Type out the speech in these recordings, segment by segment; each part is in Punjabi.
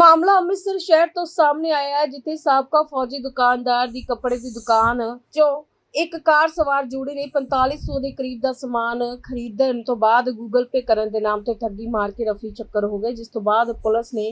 ਮਾਮਲਾ ਅੰਮ੍ਰਿਤਸਰ ਸ਼ਹਿਰ ਤੋਂ ਸਾਹਮਣੇ ਆਇਆ ਹੈ, ਜਿੱਥੇ ਸਾਬਕਾ ਫੌਜੀ ਦੁਕਾਨਦਾਰ ਦੀ ਕੱਪੜੇ ਦੀ ਦੁਕਾਨ ਚੋਂ ਇੱਕ ਕਾਰ ਸਵਾਰ ਜੋੜੀ ਨੇ 4500 ਦੇ ਕਰੀਬ ਦਾ ਸਮਾਨ ਖਰੀਦਣ ਤੋਂ ਬਾਅਦ ਗੂਗਲ ਪੇ ਕਰਨ ਦੇ ਨਾਮ ਤੇ ਠੱਗੀ ਮਾਰ ਕੇ ਰਫੀ ਚੱਕਰ ਹੋ ਗਏ, ਜਿਸ ਤੋਂ ਬਾਅਦ ਪੁਲਿਸ ਨੇ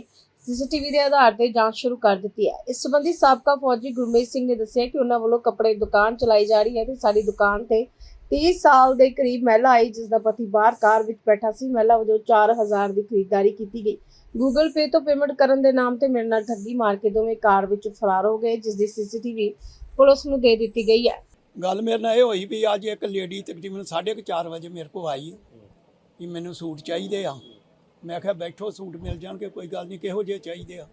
ਸੀਸੀਟੀਵੀ ਦੇ ਆਧਾਰ ਤੇ ਜਾਂਚ ਸ਼ੁਰੂ ਕਰ ਦਿੱਤੀ ਹੈ। ਇਸ ਸੰਬੰਧੀ ਸਾਬਕਾ ਫੌਜੀ ਗੁਰਮੇਸ਼ ਸਿੰਘ ਨੇ ਦੱਸਿਆ ਕਿ ਉਹਨਾਂ ਵੱਲੋਂ ਕੱਪੜੇ ਦੀ ਦੁਕਾਨ ਚਲਾਈ ਜਾ ਰਹੀ ਹੈ ਤੇ ਸਾਡੀ ਦੁਕਾਨ ਤੇ 30 ਸਾਲ ਦੇ ਕਰੀਬ ਮਹਿਲਾ ਆਈ ਜਿਸ ਦਾ ਪਤੀ ਬਾਹਰ ਕਾਰ ਵਿੱਚ ਬੈਠਾ ਸੀ। ਮਹਿਲਾ ਵਜੋਂ 4000 ਦੀ ਖਰੀਦਦਾਰੀ ਕੀਤੀ ਗਈ। ਗੂਗਲ ਪੇ ਤੋਂ ਪੇਮੈਂਟ ਕਰਨ ਦੇ ਨਾਮ ਤੇ ਮੇਰੇ ਨਾਲ ਠੱਗੀ ਮਾਰ ਕੇ ਦੋਵੇਂ ਕਾਰ ਵਿੱਚ ਫਰਾਰ ਹੋ ਗਏ ਜਿਸ ਦੀ ਸੀਸੀਟੀਵੀ ਪੁਲਿਸ ਨੂੰ ਦੇ ਦਿੱਤੀ ਗਈ ਹੈ। ਗੱਲ ਮੇਰੇ ਨਾਲ ਇਹ ਹੋਈ ਵੀ ਅੱਜ ਇੱਕ ਲੇਡੀ ਤਕਰੀਬਨ 4:30 ਵਜੇ ਮੇਰੇ ਕੋਲ ਆਈ ਕਿ ਮੈਨੂੰ ਸੂਟ ਚਾਹੀਦੇ ਆ। ਮੈਂ ਕਿਹਾ, ਬੈਠੋ, ਸੂਟ ਮਿਲ ਜਾਣਗੇ, ਕੋਈ ਗੱਲ ਨਹੀਂ, ਕਿਹੋ ਜਿਹੇ ਚਾਹੀਦੇ ਆ?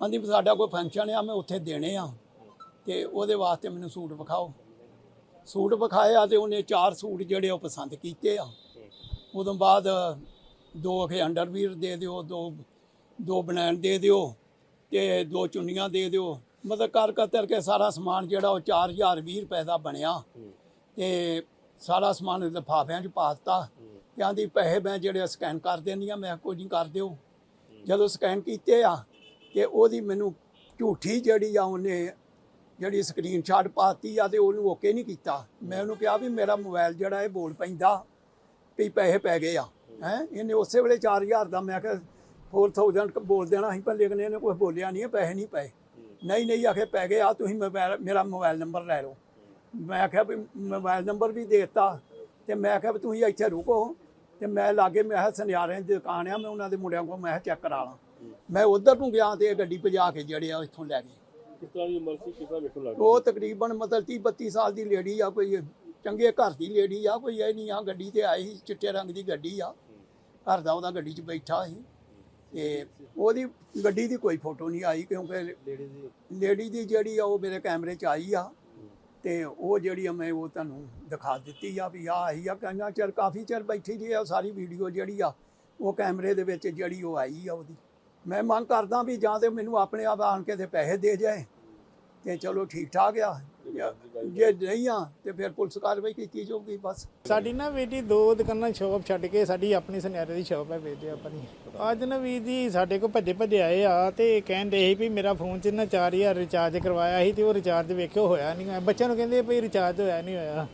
ਆਂਦੀ, ਸਾਡਾ ਕੋਈ ਫੰਕਸ਼ਨ ਆ, ਮੈਂ ਉੱਥੇ ਦੇਣੇ ਆ ਤੇ ਉਹਦੇ ਵਾਸਤੇ ਮੈਨੂੰ ਸੂਟ ਵਿਖਾਓ। ਸੂਟ ਵਿਖਾਇਆ ਆ ਤੇ ਉਹਨੇ ਚਾਰ ਸੂਟ ਜਿਹੜੇ ਉਹ ਪਸੰਦ ਕੀਤੇ ਆ। ਉਦੋਂ ਬਾਅਦ ਦੋ ਅਖੇ ਅੰਡਰਵੀਰ ਦੇ ਦਿਓ, ਦੋ ਦੋ ਬਨੈਣ ਦੇ ਦਿਓ ਤੇ ਦੋ ਚੁੰਨੀਆਂ ਦੇ ਦਿਓ। ਮਤਲਬ ਕਰ ਕਤਰ ਕੇ ਸਾਰਾ ਸਮਾਨ ਜਿਹੜਾ ਉਹ 4020 ਰੁਪਏ ਦਾ ਬਣਿਆ। ਤੇ ਸਾਰਾ ਸਮਾਨ ਲਿਫਾਫਿਆਂ 'ਚ ਪਾ ਦਿੱਤਾ। ਤੇ ਆਂਦੀ ਪੈਸੇ ਮੈਂ ਜਿਹੜੇ ਸਕੈਨ ਕਰ ਦਿੰਦੀ ਆ, ਮੈਂ ਕੋਈ ਨਹੀਂ ਕਰ ਦਿਓ। ਜਦੋਂ ਸਕੈਨ ਕੀਤੇ ਆ ਤੇ ਉਹਦੀ ਮੈਨੂੰ ਝੂਠੀ ਜਿਹੜੀ ਆ ਉਹਨੇ ਜਿਹੜੀ ਸਕਰੀਨਸ਼ਾਟ ਪਾਤੀ ਆ ਤੇ ਉਹਨੂੰ ਓਕੇ ਨਹੀਂ ਕੀਤਾ। ਮੈਂ ਉਹਨੂੰ ਕਿਹਾ ਵੀ ਮੇਰਾ ਮੋਬਾਈਲ ਜਿਹੜਾ ਇਹ ਬੋਲ ਪੈਂਦਾ ਵੀ ਪੈਸੇ ਪੈ ਗਏ ਆ। ਹੈ? ਇਹਨੇ ਉਸੇ ਵੇਲੇ 4000 ਦਾ ਮੈਂ ਕਿਹਾ 4000 ਬੋਲ ਦੇਣਾ ਸੀ ਪਰ ਲੇਕਿਨ ਇਹਨੇ ਕੁਝ ਬੋਲਿਆ ਨਹੀਂ ਪੈਸੇ ਨਹੀਂ ਪਏ। ਨਹੀਂ ਨਹੀਂ, ਆਖੇ ਪੈ ਗਏ ਆ, ਤੁਸੀਂ ਮੋਬਾਈਲ ਮੇਰਾ ਮੋਬਾਈਲ ਨੰਬਰ ਲੈ ਲਓ। ਮੈਂ ਆਖਿਆ ਵੀ ਮੋਬਾਈਲ ਨੰਬਰ ਵੀ ਦੇ ਦਿੱਤਾ ਤੇ ਮੈਂ ਆਖਿਆ ਵੀ ਤੁਸੀਂ ਇੱਥੇ ਰੁਕੋ। ਤੇ ਮੈਂ ਲਾਗੇ, ਮੈਂ ਕਿਹਾ ਸੁਨਿਆਰਿਆਂ ਦੀ ਦੁਕਾਨ ਆ, ਮੈਂ ਉਹਨਾਂ ਦੇ ਮੁੰਡਿਆਂ ਕੋਲ, ਮੈਂ ਚੈੱਕ ਕਰਾ ਲਾਂ। ਮੈਂ ਉਧਰ ਨੂੰ ਗਿਆ ਤੇ ਇਹ ਗੱਡੀ ਭਜਾ ਕੇ ਜਿਹੜੇ ਆ ਇੱਥੋਂ ਲੈ ਗਏ। ਕਿਸ ਤਰ੍ਹਾਂ ਦੀ ਉਮਰ ਸੀ ਕਿਸ ਤਰ੍ਹਾਂ ਵੇਖਣ ਲੱਗ ਉਹ ਤਕਰੀਬਨ ਮਤਲਬ 30 32 ਸਾਲ ਦੀ ਲੇਡੀ ਆ ਕੋਈ ਚੰਗੇ ਘਰ ਦੀ ਲੇਡੀ ਆ ਕੋਈ ਇਹ ਨਹੀਂ ਆ ਗੱਡੀ ਤੇ ਆਈ ਸੀ ਚਿੱਟੇ ਰੰਗ ਦੀ ਗੱਡੀ ਆ। ਘਰ ਦਾ ਉਹਦਾ ਗੱਡੀ 'ਚ ਬੈਠਾ ਸੀ ਤੇ ਉਹਦੀ ਗੱਡੀ ਦੀ ਕੋਈ ਫੋਟੋ ਨਹੀਂ ਆਈ ਕਿਉਂਕਿ ਲੇਡੀ ਦੀ? ਜਿਹੜੀ ਆ ਉਹ ਮੇਰੇ ਕੈਮਰੇ 'ਚ ਆਈ ਆ ਤੇ ਉਹ ਜਿਹੜੀ ਆ ਮੈਂ ਉਹ ਤੁਹਾਨੂੰ ਦਿਖਾ ਦਿੱਤੀ ਆ ਵੀ ਆ ਆਈ ਆ ਕੰਨਾ ਚਿਰ ਕਾਫੀ ਚਿਰ ਬੈਠੀ ਰਹੀ ਆ ਸਾਰੀ ਵੀਡੀਓ ਜਿਹੜੀ ਆ ਉਹ ਕੈਮਰੇ ਦੇ ਵਿੱਚ ਜਿਹੜੀ ਉਹ ਆਈ ਆ ਉਹਦੀ। ਮੈਂ ਮੰਗ ਕਰਦਾ ਵੀ ਜਾਂ ਤੇ ਮੈਨੂੰ ਆਪਣੇ ਆਪ ਆਣ ਕੇ ਤੇ ਪੈਸੇ ਦੇ ਜਾਏ ਤੇ ਚਲੋ ਠੀਕ ਠਾਕ ਆ। ਜੇ ਨਹੀਂ ਆ ਤੇ ਫਿਰ ਪੁਲਿਸ ਕਾਰਵਾਈ ਕੀਤੀ ਜਾਊਗੀ ਬਸ। ਸਾਡੀ ਨਾ ਵੀਰ ਜੀ ਦੋ ਦੁਕਾਨਾਂ ਸ਼ਾਪ ਛੱਡ ਕੇ ਸਾਡੀ ਆਪਣੀ ਸੁਨਿਆਰੇ ਦੀ ਸ਼ਾਪ ਹੈ ਵੇਚਦੇ ਆਪਾਂ ਦੀ ਅੱਜ ਨਾ ਵੀਰ ਜੀ ਸਾਡੇ ਕੋਲ ਭੱਜੇ ਭੱਜੇ ਆਏ ਆ ਤੇ ਕਹਿੰਦੇ ਸੀ ਵੀ ਮੇਰਾ ਫੋਨ 'ਚ ਨਾ 4000 ਰਿਚਾਰਜ ਕਰਵਾਇਆ ਸੀ ਤੇ ਉਹ ਰਿਚਾਰਜ ਵੇਖਿਓ ਹੋਇਆ ਨਹੀਂ ਬੱਚਿਆਂ ਨੂੰ ਕਹਿੰਦੇ ਭਈ ਰਿਚਾਰਜ ਹੋਇਆ ਨਹੀਂ ਹੋਇਆ।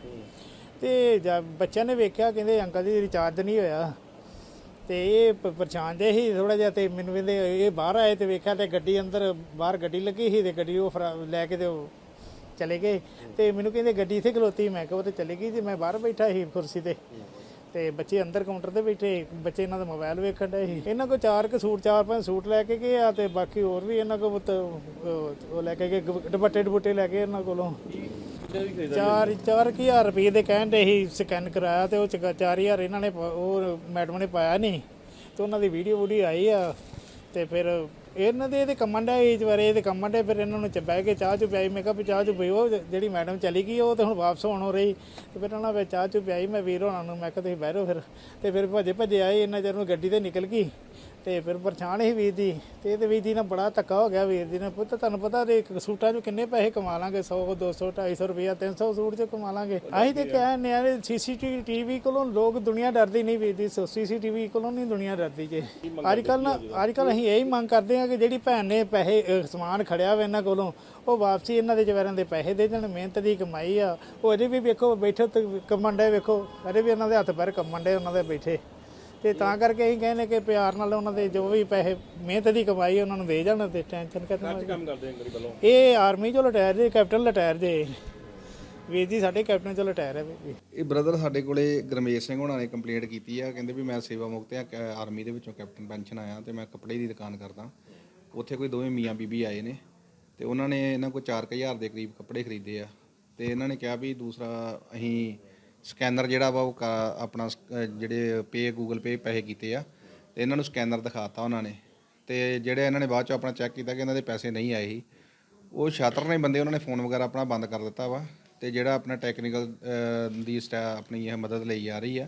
ਤੇ ਬੱਚਿਆਂ ਨੇ ਵੇਖਿਆ, ਕਹਿੰਦੇ ਅੰਕਲ ਜੀ ਰਿਚਾਰਜ ਨਹੀਂ ਹੋਇਆ। ਤੇ ਇਹ ਪ- ਪਰੇਸ਼ਾਨ ਜੇ ਸੀ ਥੋੜਾ ਜਿਹਾ ਤੇ ਮੈਨੂੰ ਕਹਿੰਦੇ ਇਹ ਬਾਹਰ ਆਏ ਤੇ ਵੇਖਿਆ ਤੇ ਗੱਡੀ ਅੰਦਰ ਬਾਹਰ ਗੱਡੀ ਲੱਗੀ ਸੀ ਤੇ ਗੱਡੀ ਉਹ ਫਰਾ- ਲੈ ਕੇ ਤੇ ਉਹ ਚਲੇ ਗਏ। ਤੇ ਮੈਨੂੰ ਕਹਿੰਦੇ ਗੱਡੀ ਇੱਥੇ ਖਲੋਤੀ। ਮੈਂ ਕਿਹਾ ਉਹ ਤੇ ਚਲੇ ਗਈ ਤੇ ਮੈਂ ਬਾਹਰ ਬੈਠਾ ਸੀ ਕੁਰਸੀ ਤੇ। ਤੇ ਬੱਚੇ ਅੰਦਰ ਕਾਊਂਟਰ ਤੇ ਬੈਠੇ ਬੱਚੇ ਇਹਨਾਂ ਦਾ ਮੋਬਾਈਲ ਵੇਖਣ ਡਏ ਸੀ। ਇਹਨਾਂ ਕੋਲ ਚਾਰ ਕੁ ਸੂਟ, ਚਾਰ ਪੰਜ ਸੂਟ ਲੈ ਕੇ ਗਏ ਆ ਤੇ ਬਾਕੀ ਹੋਰ ਵੀ ਇਹਨਾਂ ਕੋ ਉਹ ਲੈ ਕੇ ਗਏ। ਦੁਪੱਟੇ ਦੁਪੱਟੇ ਲੈ ਕੇ ਇਹਨਾਂ ਕੋਲੋਂ। ਕਿੰਨੇ ਦੀ ਖਰੀਦਾ ਚਾਰ ਚਾਰ ਕੁ ਹਜ਼ਾਰ ਰੁਪਏ ਦੇ ਕਹਿਣ ਦੇ ਸੀ ਸਕੈਨ ਕਰਾਇਆ ਤੇ ਉਹ 'ਚ ਗ- ਚਾਰ ਹਜ਼ਾਰ ਇਹਨਾਂ ਨੇ ਪਾ- ਉਹ ਮੈਡਮ ਨੇ ਪਾਇਆ ਨਹੀਂ ਤੇ ਉਹਨਾਂ ਦੀ ਵੀਡੀਓ ਵੀਡੀਓ ਆਈ ਆ ਤੇ ਫਿਰ ਇਹਨਾਂ ਦੇ ਇਹਦੇ ਕੰਮਾਂ ਦਾ ਏਜ ਬਾਰੇ ਇਹਦੇ ਕੰਮਾਂ ਦੇ ਫਿਰ ਇਹਨਾਂ ਨੂੰ ਚ ਬਹਿ ਕੇ ਚਾਹ ਚੁ ਪਿਆਈ। ਮੈਂ ਕਿਹਾ ਵੀ ਚਾਹ ਚੁ ਪੀਓ ਜਿਹੜੀ ਮੈਡਮ ਚਲੀ ਗਈ ਉਹ ਤੇ ਹੁਣ ਵਾਪਸ ਹੋਣ ਹੋ ਰਹੀ। ਤੇ ਫਿਰ ਉਹਨਾਂ ਵਿੱਚ ਚਾਹ ਚੁ ਪਿਆਈ ਮੈਂ ਵੀਰ ਹੋਣਾ ਨੂੰ ਮੈਂ ਕਿਹਾ ਤੁਸੀਂ ਬਹਿ ਰਹੋ ਫਿਰ। ਤੇ ਫਿਰ ਭੱਜੇ ਭੱਜੇ ਆਏ ਇਹਨਾਂ ਚਿਰ ਨੂੰ ਗੱਡੀ ਤੇ ਨਿਕਲ ਗਈ। ਤੇ ਫਿਰ ਪਰੇਸ਼ਾਨ ਸੀ ਵੀਰ ਦੀ, ਤੇ ਇਹਦੇ ਵੀਰ ਜੀ ਨਾਲ ਬੜਾ ਧੱਕਾ ਹੋ ਗਿਆ ਵੀਰ ਜੀ ਨੇ। ਪੁੱਤ, ਤੁਹਾਨੂੰ ਪਤਾ ਦੇ ਇੱਕ ਸੂਟਾਂ 'ਚ ਕਿੰਨੇ ਪੈਸੇ ਕਮਾ ਲਾਂਗੇ 100 200 250 ਰੁਪਇਆ 300 ਸੂਟ 'ਚ ਕਮਾ ਲਾਂਗੇ। ਅਸੀਂ ਤੇ ਕਹਿੰਦੇ ਆ ਸੀਸੀਟੀਵੀ ਟੀਵੀ ਕੋਲੋਂ ਲੋਕ ਦੁਨੀਆ ਡਰਦੀ ਨਹੀਂ ਵੀਰ ਜੀ ਸੀਸੀਟੀਵੀ ਕੋਲੋਂ ਨਹੀਂ ਦੁਨੀਆ ਡਰਦੀ ਜੇ। ਅੱਜ ਕੱਲ ਨਾ ਅੱਜ ਕੱਲ ਅਸੀਂ ਇਹੀ ਮੰਗ ਕਰਦੇ ਹਾਂ ਕਿ ਜਿਹੜੀ ਭੈਣ ਨੇ ਪੈਸੇ ਸਮਾਨ ਖੜਿਆ ਵਾ ਇਹਨਾਂ ਕੋਲੋਂ, ਉਹ ਵਾਪਸੀ ਇਹਨਾਂ ਦੇ ਜਵਾਰਾਂ ਦੇ ਪੈਸੇ ਦੇ ਦੇਣ, ਮਿਹਨਤ ਦੀ ਕਮਾਈ ਆ। ਉਹ ਅਜੇ ਵੀ ਵੇਖੋ, ਬੈਠੇ ਤੇ ਡੇ ਵੇਖੋ, ਅਜੇ ਵੀ ਇਹਨਾਂ ਦੇ ਹੱਥ ਪੈਰ ਕੰਮਣ ਡੇ ਉਹਨਾਂ ਦੇ ਬੈਠੇ। ਤੇ ਤਾਂ ਕਰਕੇ ਅਸੀਂ ਕਹਿੰਦੇ ਕਿ ਪਿਆਰ ਨਾਲ ਉਹਨਾਂ ਦੇ ਜੋ ਵੀ ਪੈਸੇ ਮਿਹਨਤ ਦੀ ਕਮਾਈ ਉਹਨਾਂ ਨੂੰ ਦੇ ਜਾਣ ਤੇ ਟੈਨਸ਼ਨ ਕਰਨਾ ਕੰਮ ਕਰਦੇ ਅੰਗਰੀ ਵੱਲੋਂ? ਇਹ ਆਰਮੀ ਚੋਂ ਰਿਟਾਇਰ ਜੇ ਕੈਪਟਨ ਰਿਟਾਇਰ ਜੇ। ਵੀਰ ਜੀ ਸਾਡੇ ਕੈਪਟਨ ਚੋਂ ਰਿਟਾਇਰ ਹੈ ਵੀਰ ਜੀ। ਇਹ ਬ੍ਰਦਰ ਸਾਡੇ ਕੋਲੇ ਗਰਮੇਸ਼ ਸਿੰਘ ਹੋਣਾ ਨੇ ਕੰਪਲੇਂਟ ਕੀਤੀ ਆ ਕਹਿੰਦੇ ਵੀ ਮੈਂ ਸੇਵਾ ਮੁਕਤ ਆ ਆਰਮੀ ਦੇ ਵਿੱਚੋਂ ਕੈਪਟਨ ਪੈਨਸ਼ਨ ਆਇਆ ਤੇ ਮੈਂ ਕੱਪੜੇ ਦੀ ਦੁਕਾਨ ਕਰਦਾ। ਉੱਥੇ ਕੋਈ ਦੋਵੇਂ ਮੀਆਂ ਬੀਬੀ ਆਏ ਨੇ ਤੇ ਉਹਨਾਂ ਨੇ ਇਹਨਾਂ ਕੋਲ 4000 ਦੇ ਕਰੀਬ ਕੱਪੜੇ ਖਰੀਦੇ ਆ। ਤੇ ਇਹਨਾਂ ਨੇ ਕਿਹਾ ਵੀ ਦੂਸਰਾ ਅਸੀਂ ਸਕੈਨਰ ਜਿਹੜਾ ਵਾ ਉਹ ਕਾ- ਆਪਣਾ ਸ- ਜਿਹੜੇ ਪੇ ਗੂਗਲ ਪੇ ਪੈਸੇ ਕੀਤੇ ਆ ਤੇ ਇਹਨਾਂ ਨੂੰ ਸਕੈਨਰ ਦਿਖਾਤਾ ਉਹਨਾਂ ਨੇ। ਤੇ ਜਿਹੜੇ ਇਹਨਾਂ ਨੇ ਬਾਅਦ ਚ ਆਪਣਾ ਚੈੱਕ ਕੀਤਾ ਕਿ ਇਹਨਾਂ ਦੇ ਪੈਸੇ ਨਹੀਂ ਆਏ ਸੀ ਉਹ ਛਾਤਰ ਨੇ ਬੰਦੇ ਉਹਨਾਂ ਨੇ ਫੋਨ ਵਗੈਰਾ ਆਪਣਾ ਬੰਦ ਕਰ ਦਿੱਤਾ ਵਾ ਤੇ ਜਿਹੜਾ ਆਪਣਾ ਟੈਕਨੀਕਲ ਦੀ ਸਟਾ ਆਪਣੀ ਇਹ ਮਦਦ ਲਈ ਜਾ ਰਹੀ ਆ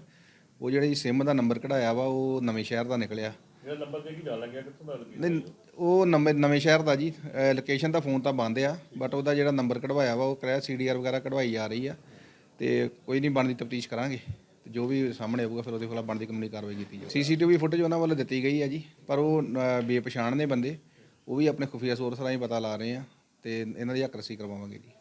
ਉਹ ਜਿਹੜੀ ਸਿਮ ਦਾ ਨੰਬਰ ਕਢਾਇਆ ਵਾ ਉਹ ਨਵੇਂ ਸ਼ਹਿਰ ਦਾ ਨਿਕਲਿਆ। ਜਿਹੜਾ ਨੰਬਰ ਦੇ ਕੇ ਜਾਣ ਲੱਗਿਆ ਕਿੱਥੋਂ ਦਾ ਲੱਗੀ ਨਹੀਂ ਉਹ ਨੰਬਰ ਨਵੇਂ ਸ਼ਹਿਰ ਦਾ ਜੀ ਲੋਕੇਸ਼ਨ ਦਾ ਫੋਨ ਤਾਂ ਬੰਦ ਆ ਬਟ ਉਹਦਾ ਜਿਹੜਾ ਨੰਬਰ ਕਢਵਾਇਆ ਵਾ ਉਹ ਕਰਿਆ ਸੀਡੀਆਰ ਵਗੈਰਾ ਕਢਵਾਈ ਜਾ ਰਹੀ ਆ। ਤੇ ਕੋਈ ਨਹੀਂ ਬਣਦੀ ਤਫਤੀਸ਼ ਕਰਾਂਗੇ। ਤੇ ਜੋ ਵੀ ਸਾਹਮਣੇ ਆਊਗਾ ਫਿਰ ਉਹਦੇ ਖਿਲਾਫ ਬਣਦੀ ਕਾਨੂੰਨੀ ਕਾਰਵਾਈ ਕੀਤੀ ਜਾਊਗੀ। ਸੀਸੀਟੀਵੀ ਫੁਟੇਜ ਉਹਨਾਂ ਵੱਲੋਂ ਦਿੱਤੀ ਗਈ ਹੈ ਜੀ ਪਰ ਉਹ ਅ, ਬੇਪਛਾਣ ਨੇ ਬੰਦੇ। ਉਹ ਵੀ ਆਪਣੇ ਖੁਫੀਆ ਸੋਰਸ ਰਾਹੀਂ ਪਤਾ ਲਾ ਰਹੇ ਆ ਤੇ ਇਹਨਾਂ ਦੀ ਹੱਕ ਰਸੀ ਕਰਵਾਵਾਂਗੇ ਜੀ।